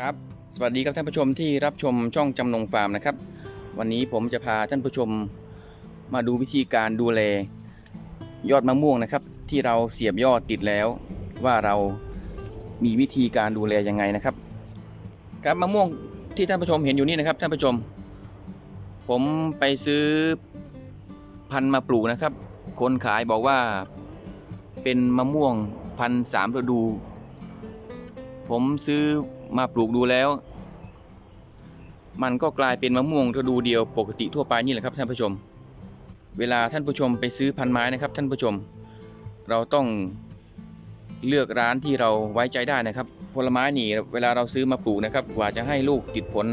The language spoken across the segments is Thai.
ครับสวัสดีครับท่านผู้ชมที่รับชมช่องจำนงฟาร์มนะครับ วันนี้ผมจะพาท่านผู้ชมมาดูวิธีการดูแลยอดมะม่วงนะครับ ที่เราเสียบยอดติดแล้ว ว่าเรามีวิธีการดูแลยังไงนะครับครับมะม่วงที่ท่านผู้ชมเห็นอยู่นี่นะครับท่านผู้ชม ผมไปซื้อพันธุ์มาปลูกนะครับ คนขายบอกว่าเป็นมะม่วงพันธุ์สามฤดู ผมซื้อ มาปลูกดูแล้ว มันก็กลายเป็นมะม่วงฤดูเดียวปกติทั่วไปนี่แหละครับท่านผู้ชม เวลาท่านผู้ชมไปซื้อพันไม้นะครับท่านผู้ชม เราต้องเลือกร้านที่เราไว้ใจได้นะครับ ผลไม้นี่เวลาเราซื้อมาปลูกนะครับ กว่าจะให้ลูกติดผล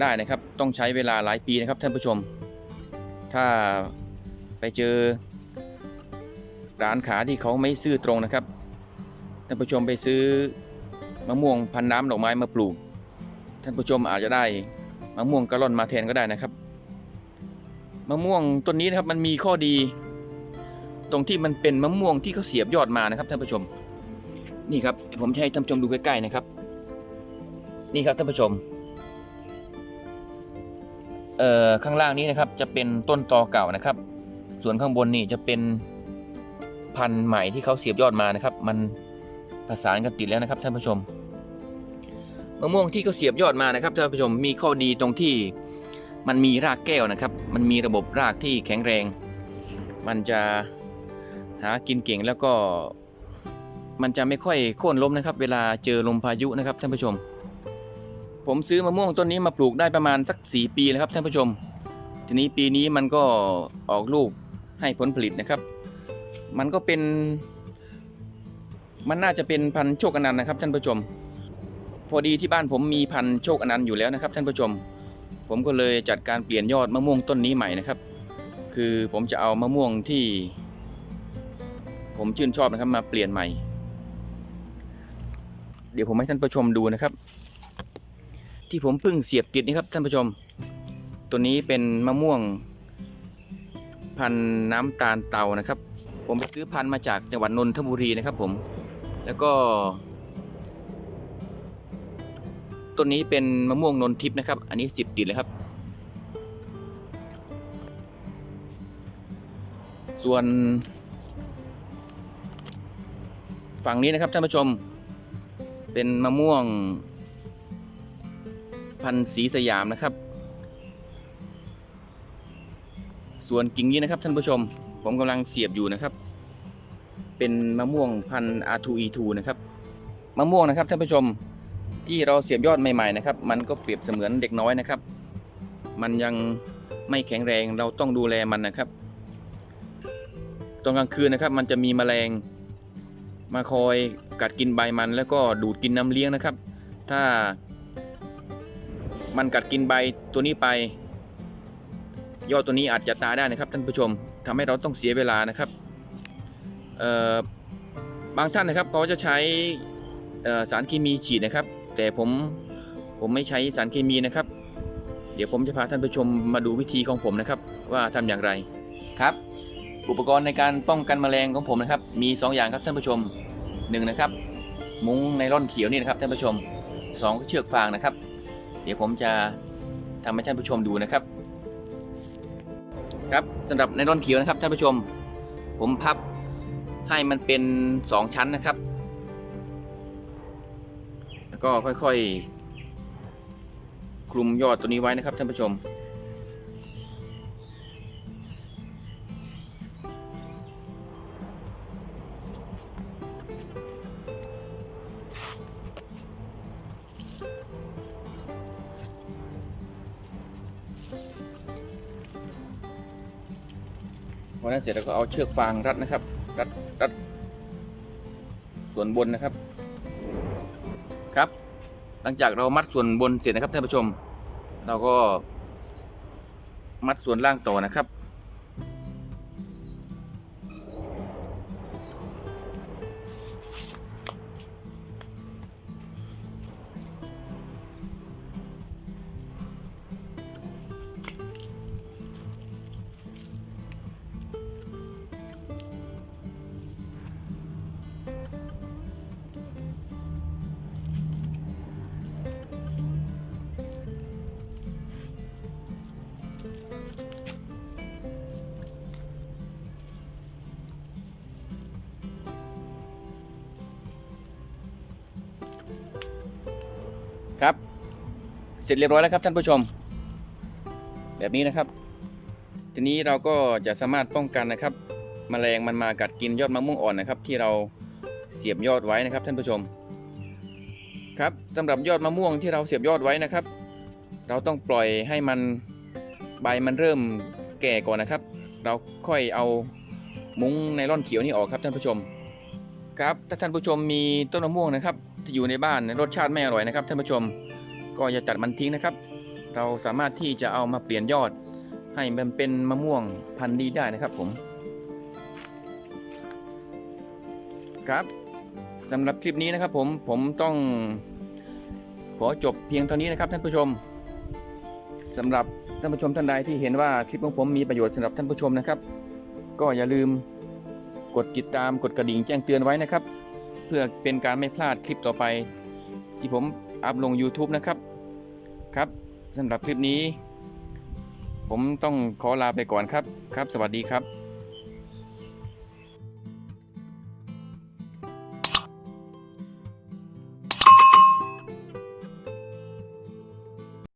ได้นะครับ ต้องใช้เวลาหลายปีนะครับท่านผู้ชม ถ้าไปเจอร้านขาที่เขาไม่ซื่อตรงนะครับท่านผู้ชมไปซื้อ มะม่วงพันน้ำดอกไม้มาปลูก ท่านผู้ชมอาจจะได้มะม่วงกะล่อนมาแทนก็ได้นะครับมะม่วงต้นนี้นะครับมันมีข้อดี ตรงที่มันเป็นมะม่วงที่เขาเสียบยอดมานะครับท่านผู้ชม นี่ครับผมจะให้ท่านผู้ชมดูใกล้ๆนะครับ นี่ครับท่านผู้ชมเอ่อข้างล่างนี้นะครับจะเป็นต้นตอเก่านะครับ ส่วนข้างบนนี่จะเป็นพันธุ์ใหม่ที่เขาเสียบยอดมานะครับ มัน ประสานกันติดแล้วนะครับท่านผู้ชมมะม่วงที่เขาเสียบยอดมานะครับท่านผู้ชมมีข้อดีตรงที่มันมีรากแก้วนะครับ มันมีระบบรากที่แข็งแรง มันจะหากินเก่งแล้วก็มันจะไม่ค่อยโค่นล้มนะครับ เวลาเจอลมพายุนะครับท่านผู้ชม ผมซื้อมะม่วงต้นนี้มาปลูกได้ประมาณสักสี่ปีแล้วครับท่านผู้ชม ทีนี้ปีนี้มันก็ออกลูกให้ผลผลิตนะครับ มันก็เป็น มันน่าจะเป็นพันธุ์โชคอนันต์นะครับ ท่านผู้ชม พอดีที่บ้านผมมีพันธุ์โชคอนันต์อยู่แล้วนะครับ ท่านผู้ชม ผมก็เลยจัดการเปลี่ยนยอดมะม่วงต้นนี้ใหม่นะครับ คือผมจะเอามะม่วงที่ ผมชื่นชอบนะครับมาเปลี่ยนใหม่ เดี๋ยวผมให้ท่านผู้ชมดูนะครับ ที่ผมเพิ่งเสียบติดนี่ครับท่านผู้ชม ตัวนี้เป็นมะม่วง พันธุ์น้ำตาลเตานะครับ ผมไปซื้อพันธุ์มาจากจังหวัดนนทบุรีนะครับผม แล้วก็ต้นนี้เป็นมะม่วงนนทิพย์นะครับ อันนี้สิบติดเลยครับ ส่วน ฝั่งนี้นะครับท่านผู้ชม เป็นมะม่วง พันธุ์สีสยามนะครับ ส่วนกิ่งนี้นะครับท่านผู้ชม ผมกำลังเสียบอยู่นะครับ เป็นมะม่วงพันธุ์ R2E2 นะครับมะม่วงนะครับท่านผู้ชมที่เราเสียบยอดใหม่ๆนะครับ มันก็เปรียบเสมือนเด็กน้อยนะครับ มันยังไม่แข็งแรงเราต้องดูแลมันนะครับตอนกลางคืนนะครับ มันจะมีแมลงมาคอยกัดกินใบมัน แล้วก็ดูดกินน้ำเลี้ยงนะครับ ถ้า มันกัดกินใบตัวนี้ไป ยอดตัวนี้อาจจะตายได้นะครับท่านผู้ชมทำให้เราต้องเสียเวลานะครับ บางท่านนะครับเขาจะใช้สารเคมีฉีดนะครับ แต่ผมผมไม่ใช้สารเคมีนะครับ เดี๋ยวผมจะพาท่านผู้ชมมาดูวิธีของผมนะครับ ว่าทำอย่างไรครับ อุปกรณ์ในการป้องกันแมลงของผมนะครับ มี 2 อย่างครับท่านผู้ชมหนึ่งนะครับ มุ้งไนล่อนเขียวนี่นะครับท่านผู้ชมสองก็เชือกฟางนะครับ เดี๋ยวผมจะทำให้ท่านผู้ชมดูนะครับ ครับสำหรับไนล่อนเขียวนะครับท่านผู้ชม ผมพับ ให้มันเป็น 2 ชั้นนะครับ แล้วก็ค่อยๆ คลุมยอดตัวนี้ไว้นะครับท่านผู้ชม พอนั้นเสร็จแล้วก็เอาเชือกฟางรัดนะครับ ตัดตัด ส่วนบนนะครับ ครับ หลังจากเรามัดส่วนบนเสร็จนะครับท่านผู้ชม เราก็มัดส่วนล่างต่อนะครับ เสร็จเรียบร้อยแล้วครับท่านผู้ชม แบบนี้นะครับ ทีนี้เราก็จะสามารถป้องกันนะครับแมลงมันมากัดกินยอดมะม่วงอ่อนนะครับ ที่เราเสียบยอดไว้นะครับ ท่านผู้ชม ครับสำหรับยอดมะม่วงที่เราเสียบยอดไว้นะครับ เราต้องปล่อยให้มันใบมันเริ่มแก่ก่อนนะครับ เราค่อยเอามุ้งไนล่อนเขียวนี่ออกครับท่านผู้ชม ครับถ้าท่านผู้ชมมีต้นมะม่วงนะครับที่อยู่ในบ้านรสชาติไม่อร่อยนะครับท่านผู้ชม ก็อย่าตัดมันทิ้งนะครับ เราสามารถที่จะเอามาเปลี่ยนยอด ให้มันเป็นมะม่วงพันธุ์ดีได้นะครับผม ครับสำหรับคลิปนี้นะครับผมผมต้องขอจบเพียงเท่านี้นะครับท่านผู้ชมสำหรับท่านผู้ชมท่านใดที่เห็นว่าคลิปของผมมีประโยชน์สำหรับท่านผู้ชมนะครับ ก็อย่าลืมกดติดตามกดกระดิ่งแจ้งเตือนไว้นะครับ เพื่อเป็นการไม่พลาดคลิปต่อไป ที่ผมอัพลง YouTube นะครับ ครับสำหรับคลิปนี้ ผมต้องขอลาไปก่อนครับครับ สวัสดีครับ